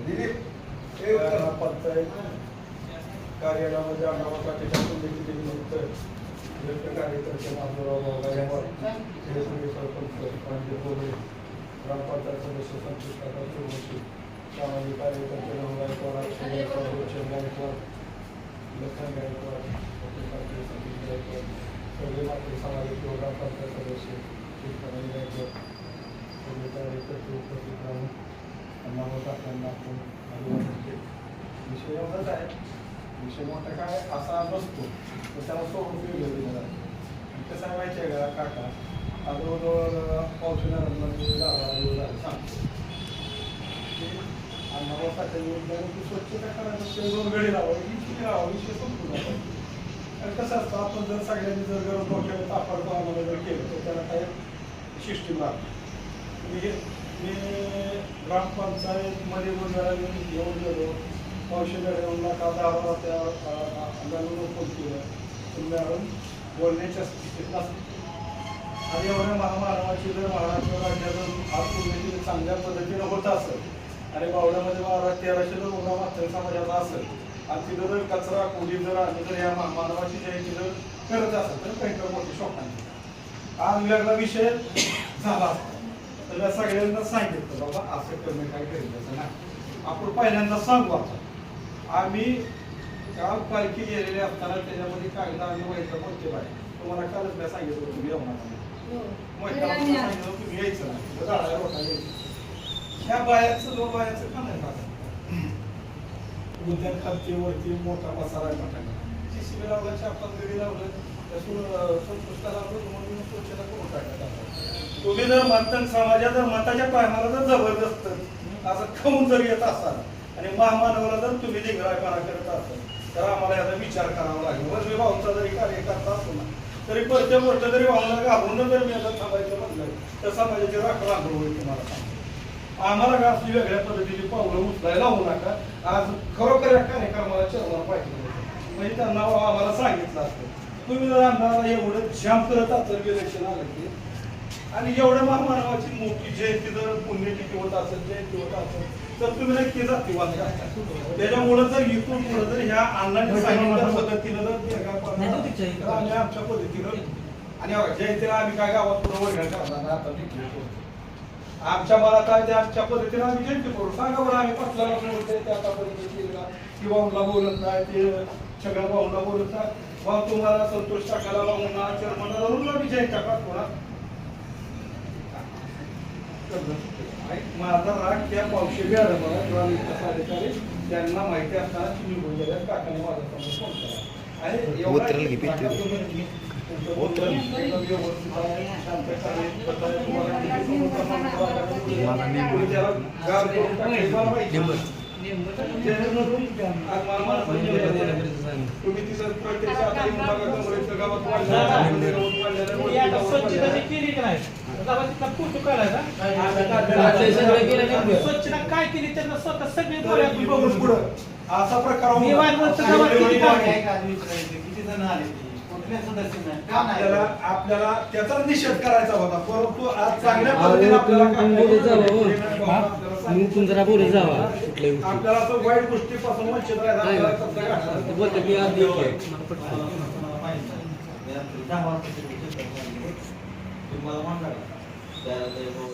दिली ग्रामपंचायत कार्यालयामध्ये अण्णाबासाठी टाकून देखील दिली नंतर ज्येष्ठ कार्यकर्ते माधवराव बाबावर हे सगळे सरपंच पांडे बोबडे ग्रामपंचायत सदस्य संतोष काका सूर्यवंशी सगळे मात्र सामाजिक व ग्रामपंचायत सदस्य शेतकरी उपस्थित राहून आपण विषय एवढाच आहे विषय मोठा काय असा नसतो तर त्याला सोडून वेगळं दिलं जातं कसं सांगायचे माहिती आहे का काका हा जवळजवळ पावसाळ्यामध्ये झाला सांगतो की अण्णाभाऊ काकांनी स्वच्छता करायला दोन गडी लावा किती विषय संपून जातो आणि कसं असतं आपण जर सगळ्यांनी जर गरम डोक्याला तापड आम्हाला जर केलं तर त्याला काय सिस्टीम लागते मी म्हणजे मी ग्रामपंचायतमध्ये वगैरे घेऊन गेलो. औषध का दहा त्या फोन केलं. मॅडम बोलण्याच्या स्थितीत नसते. आणि एवढ्या महामानवाची जर महाराष्ट्र राज्यात आज चांगल्या पद्धतीनं होत असेल आणि बावड्यामध्ये बारा तेराशे जर मुलगा मात्र समाजाचा असेल आणि तिथं जर कचरा कोणी जर आणि जर या मानवाची जयंती जर करत असेल तर काही मोठी शोकांची आज वेगळा विषय झाला असता. तर या सगळ्यांना सांगितलं बाबा असं करणं काय गरजेचं नाही. आपण पहिल्यांदा सांगू आता. आम्ही गाव पालखी गेलेली असताना त्याच्यामध्ये कागद आम्ही व्हायचं कोणते बाय तुम्हाला कालच मी सांगितलं होतं? तुम्ही येऊ नका म्हणून. मैत्रिणीला सांगितलं तुम्ही यायचं नाही. झाडाला रोटा यायचं. ह्या बायाचं दोन बायाचं का नाही उद्यान खालती वरती मोठा पसारा टाकला शिशिबी लावलं चापण गडी लावलं त्यातून संपुष्टा लावलं म्हणून स्वच्छता करून टाकण्यात तुम्ही जर मंथन समाजात जर मताच्या पाहणारा जर जबरदस्त असं खाऊन जर येत असाल आणि महामानवाला जर तुम्ही निग्रायपणा करत असाल तर आम्हाला याचा विचार करावा लागेल. वर मी भाऊचा जरी कार्यकर्ता असतो ना तरी प्रत्येक मोठं जरी भावना घाबरून जर मी आता थांबायचं म्हटलं तर समाजाची राख राखण होईल तुम्हाला सांगतो. आम्हाला का असली वेगळ्या पद्धतीची पावलं उचलायला लावू नका. आज खरोखर या कार्यक्रमाला चर्चा पाहिजे म्हणजे त्यांना आम्हाला सांगितलं असतं. तुम्ही जर आम्हाला एवढं जाम करत असेल इलेक्शन आलं की आणि एवढ्या महामानवाची मोठी जयंती जर पुण्यतिथी होत असेल जयंती होत असेल तर तुम्ही नक्की जातीवाद करा. त्याच्यामुळे जर इथून पुढे जर ह्या अण्णांनी सांगितल्या पद्धतीनं जर आम्ही आमच्या पद्धतीनं आणि जयंतीला आम्ही काय गावात पुढे वर्गण करणार नाही, आता. आमच्या मनात आहे ते आमच्या पद्धतीने आम्ही जयंती करू. सांगा बरं आम्ही पटलाला बोलतोय ते आता पद्धतीने की? भाऊला बोलत नाही ते सगळ्या भाऊला बोलत नाही. भाऊ तुम्हाला संतोष टाकायला भाऊना चर्मना जाऊन आम्ही जयंत्या पाठवणार माझा राग त्या पावशी मॅडम किंवा विकास अधिकारी त्यांना माहिती असताना तुम्ही बोललेल्या काकाने माझा समोर फोन केला. आणि एवढा तुम्ही तिथं. स्वच्छता काय केली त्यांना स्वतः सगळे बघून पुढं असा प्रकार? किती जण आले ते? कुठले सदस्य नाही? का नाही? आपल्याला आपल्याला त्याचा निषेध करायचा होता. परंतु आज चांगल्या पद्धतीने आपल्याला बोलत जावं, हो. आपल्याला असं वाईट गोष्टीपासून वंचित राहायचं